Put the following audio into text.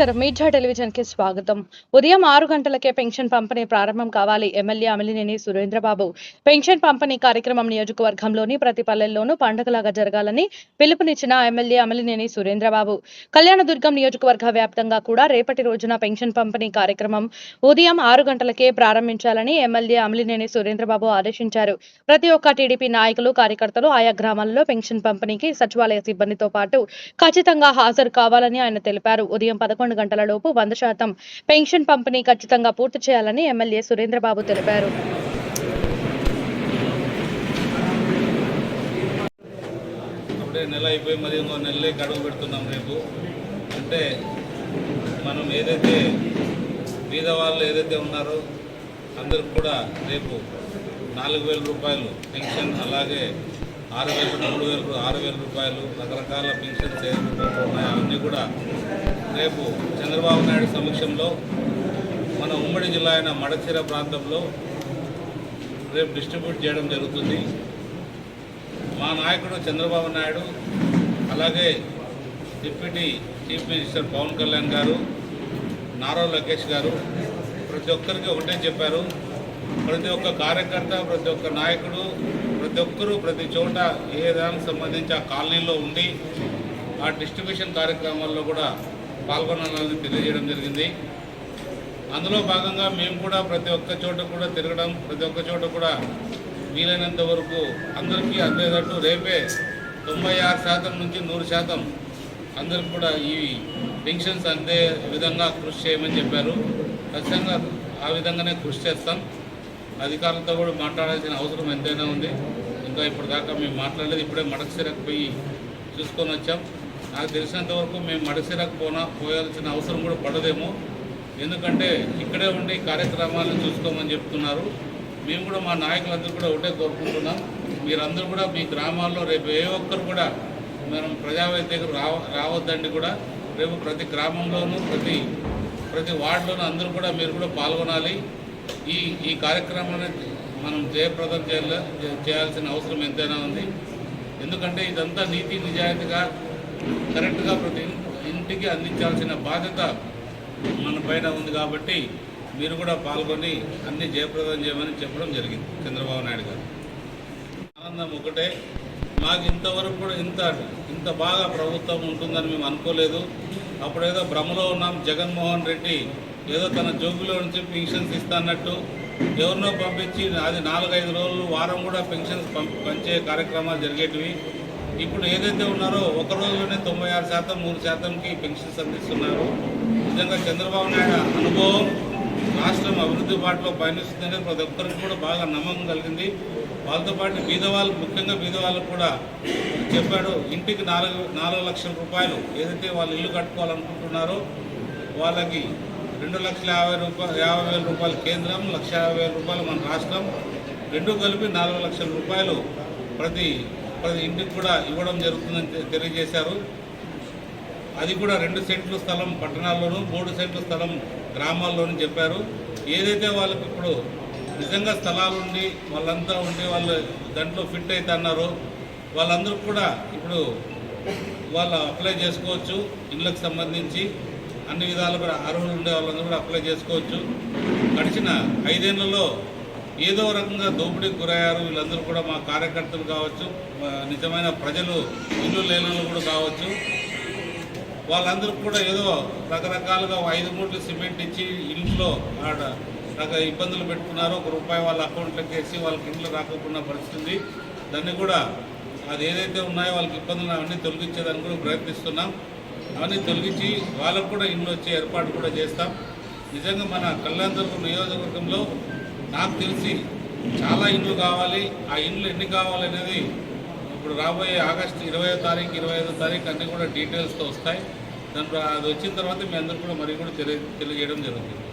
నమస్కారం. మీడియా టెలివిజన్కి స్వాగతం. ఉదయం ఆరు గంటలకే పెన్షన్ పంపిణీ ప్రారంభం కావాలి. ఎమ్మెల్యే అమిలినేని సురేంద్రబాబు. పెన్షన్ పంపిణీ కార్యక్రమం నియోజకవర్గంలోని ప్రతి పల్లెల్లోనూ పండుగలాగా జరగాలని పిలుపునిచ్చిన ఎమ్మెల్యే అమిలినేని సురేంద్రబాబు. కళ్యాణదుర్గం నియోజకవర్గ వ్యాప్తంగా కూడా రేపటి రోజున పెన్షన్ పంపిణీ కార్యక్రమం ఉదయం ఆరు గంటలకే ప్రారంభించాలని ఎమ్మెల్యే అమిలినేని సురేంద్రబాబు ఆదేశించారు. ప్రతి ఒక్క టీడీపీ నాయకులు కార్యకర్తలు ఆయా గ్రామాల్లో పెన్షన్ పంపిణీకి సచివాలయ సిబ్బందితో పాటు ఖచ్చితంగా హాజరు కావాలని ఆయన తెలిపారు. ఉదయం పదకొండు గంటల లోపు వంద శాతం పెన్షన్ పంపిణీ ఖచ్చితంగా పూర్తి చేయాలని ఎమ్మెల్యే సురేంద్రబాబు తెలిపారు. అప్పుడే నెల అయిపోయి మరి ఇంకో నెలలే గడువు పెడుతున్నాం రేపు. అంటే మనం ఏదైతే బీద వాళ్ళు ఏదైతే ఉన్నారో అందరికి కూడా రేపు నాలుగు వేల రూపాయలు పెన్షన్ అలాగే ఆరు వేలు మూడు వేలు ఆరు వేల రూపాయలు రకరకాల పెన్షన్స్ ఏదైతే ఉన్నాయో అవన్నీ కూడా రేపు చంద్రబాబు నాయుడు సమక్షంలో మన ఉమ్మడి జిల్లా అయిన మడచిర ప్రాంతంలో రేపు డిస్ట్రిబ్యూట్ చేయడం జరుగుతుంది. మా నాయకుడు చంద్రబాబు నాయుడు అలాగే deputy chief minister Pawan Kalyan garu Nara Lokesh గారు ప్రతి ఒక్కరికి ఒకటే చెప్పారు. ప్రతి ఒక్క కార్యకర్త ప్రతి ఒక్క నాయకుడు ప్రతి ఒక్కరూ ప్రతి చోట ఏ దానికి సంబంధించి ఆ కాలనీలో ఉండి ఆ డిస్ట్రిబ్యూషన్ కార్యక్రమాల్లో కూడా పాల్గొనాలని తెలియజేయడం జరిగింది. అందులో భాగంగా మేము కూడా ప్రతి ఒక్క చోట కూడా తిరగడం ప్రతి ఒక్క చోట కూడా వీలైనంత వరకు అందరికీ అందేటట్టు రేపే తొంభై ఆరు శాతం నుంచి నూరు శాతం అందరికి కూడా ఈ పెన్షన్స్ అందే విధంగా కృషి చేయమని చెప్పారు. ఖచ్చితంగా ఆ విధంగానే కృషి చేస్తాం. అధికారులతో కూడా మాట్లాడాల్సిన అవసరం ఎంతైనా ఉంది. ఇంకా ఇప్పటిదాకా మేము మాట్లాడలేదు. ఇప్పుడే మడకసిరకు పోయి చూసుకొని వచ్చాం. నాకు తెలిసినంత వరకు మేము మడసిరకు పోనా పోయాల్సిన అవసరం కూడా పడదేమో. ఎందుకంటే ఇక్కడే ఉండి కార్యక్రమాలను చూసుకోమని చెప్తున్నారు. మేము కూడా మా నాయకులందరూ కూడా ఒకటే కోరుకుంటున్నాం. మీరందరూ కూడా మీ గ్రామాల్లో రేపు ఏ ఒక్కరు కూడా మనం ప్రజావేది దగ్గర రావ రావద్దండి కూడా. రేపు ప్రతి గ్రామంలోనూ ప్రతి ప్రతి వార్డులోనూ అందరూ కూడా మీరు కూడా పాల్గొనాలి. ఈ ఈ కార్యక్రమాన్ని మనం జయప్రదం చేయాల చేయాల్సిన అవసరం ఎంతైనా ఉంది. ఎందుకంటే ఇదంతా నీతి నిజాయితీగా కరెక్ట్గా ప్రతి ఇంటికి అందించాల్సిన బాధ్యత మన పైన ఉంది కాబట్టి మీరు కూడా పాల్గొని అన్ని జయప్రదం చేయమని చెప్పడం జరిగింది చంద్రబాబు నాయుడు గారు. ఆనందం ఒకటే. మాకు ఇంతవరకు కూడా ఇంత ఇంత బాగా ప్రభుత్వం ఉంటుందని మేము అనుకోలేదు. అప్పుడేదో భ్రమలో ఉన్నాం జగన్మోహన్ రెడ్డి ఏదో తన జోబులో నుంచి పెన్షన్స్ ఇస్తానట్టు ఎవరినో పంపించి అది నాలుగైదు రోజులు వారం కూడా పెన్షన్స్ పంపి పంచే కార్యక్రమాలు జరిగేటివి. ఇప్పుడు ఏదైతే ఉన్నారో ఒక రోజులోనే తొంభై ఆరు శాతం మూడు శాతంకి పెన్షన్స్ అందిస్తున్నారు. నిజంగా చంద్రబాబు నాయుడు అనుభవం రాష్ట్రం అభివృద్ధి బాటలో పయనిస్తుందని ప్రతి ఒక్కరికి కూడా బాగా నమ్మకం కలిగింది. వాళ్ళతో పాటు బీద వాళ్ళు ముఖ్యంగా బీద వాళ్ళకు కూడా చెప్పాడు ఇంటికి నాలుగు నాలుగు లక్షల రూపాయలు ఏదైతే వాళ్ళు ఇల్లు కట్టుకోవాలనుకుంటున్నారో వాళ్ళకి రెండు లక్షల యాభై రూపాయలు యాభై వేల రూపాయలు కేంద్రం లక్ష యాభై వేల రూపాయలు మన రాష్ట్రం. రెండు కలిపి నాలుగు లక్షల రూపాయలు ప్రతి ప్రతి ఇంటికి కూడా ఇవ్వడం జరుగుతుందని తెలియజేశారు. అది కూడా రెండు సెంట్లు స్థలం పట్టణాల్లోనూ మూడు సెంట్లు స్థలం గ్రామాల్లోనూ చెప్పారు. ఏదైతే వాళ్ళకి ఇప్పుడు నిజంగా స్థలాలు ఉండి వాళ్ళంతా ఉండి వాళ్ళు దాంట్లో ఫిట్ అయితే అన్నారో వాళ్ళందరూ కూడా ఇప్పుడు వాళ్ళు అప్లై చేసుకోవచ్చు ఇళ్ళకు సంబంధించి అన్ని విధాలు కూడా అర్హులు ఉండే వాళ్ళందరూ కూడా అప్లై చేసుకోవచ్చు. గడిచిన ఐదేళ్ళలో ఏదో రకంగా దోపిడీకి గురయ్యారు. వీళ్ళందరూ కూడా మా కార్యకర్తలు కావచ్చు నిజమైన ప్రజలు ఇల్లు లేనలు కూడా కావచ్చు. వాళ్ళందరూ కూడా ఏదో రకరకాలుగా ఐదు మూట్లు సిమెంట్ ఇచ్చి ఇంట్లో ఆడ రక ఇబ్బందులు పెట్టుకున్నారు. ఒక రూపాయి వాళ్ళ అకౌంట్లోకి వేసి వాళ్ళకి ఇంట్లో రాకుండా పరిస్థితుంది దాన్ని కూడా అది ఏదైతే ఉన్నాయో వాళ్ళకి ఇబ్బందులు అవన్నీ తొలగించేదానికి కూడా ప్రయత్నిస్తున్నాం. అవన్నీ తొలగించి వాళ్ళకు కూడా ఇండ్లు వచ్చే ఏర్పాటు కూడా చేస్తాం. నిజంగా మన కళ్యాణదుర్గం నియోజకవర్గంలో నాకు తెలిసి చాలా ఇండ్లు కావాలి. ఆ ఇండ్లు ఎన్ని కావాలి అనేది ఇప్పుడు రాబోయే ఆగస్టు ఇరవై తారీఖు ఇరవై ఐదో తారీఖు అన్నీ కూడా డీటెయిల్స్తో వస్తాయి. దాని అది వచ్చిన తర్వాత మీ అందరూ కూడా మరి కూడా తెలియ తెలియజేయడం జరుగుతుంది.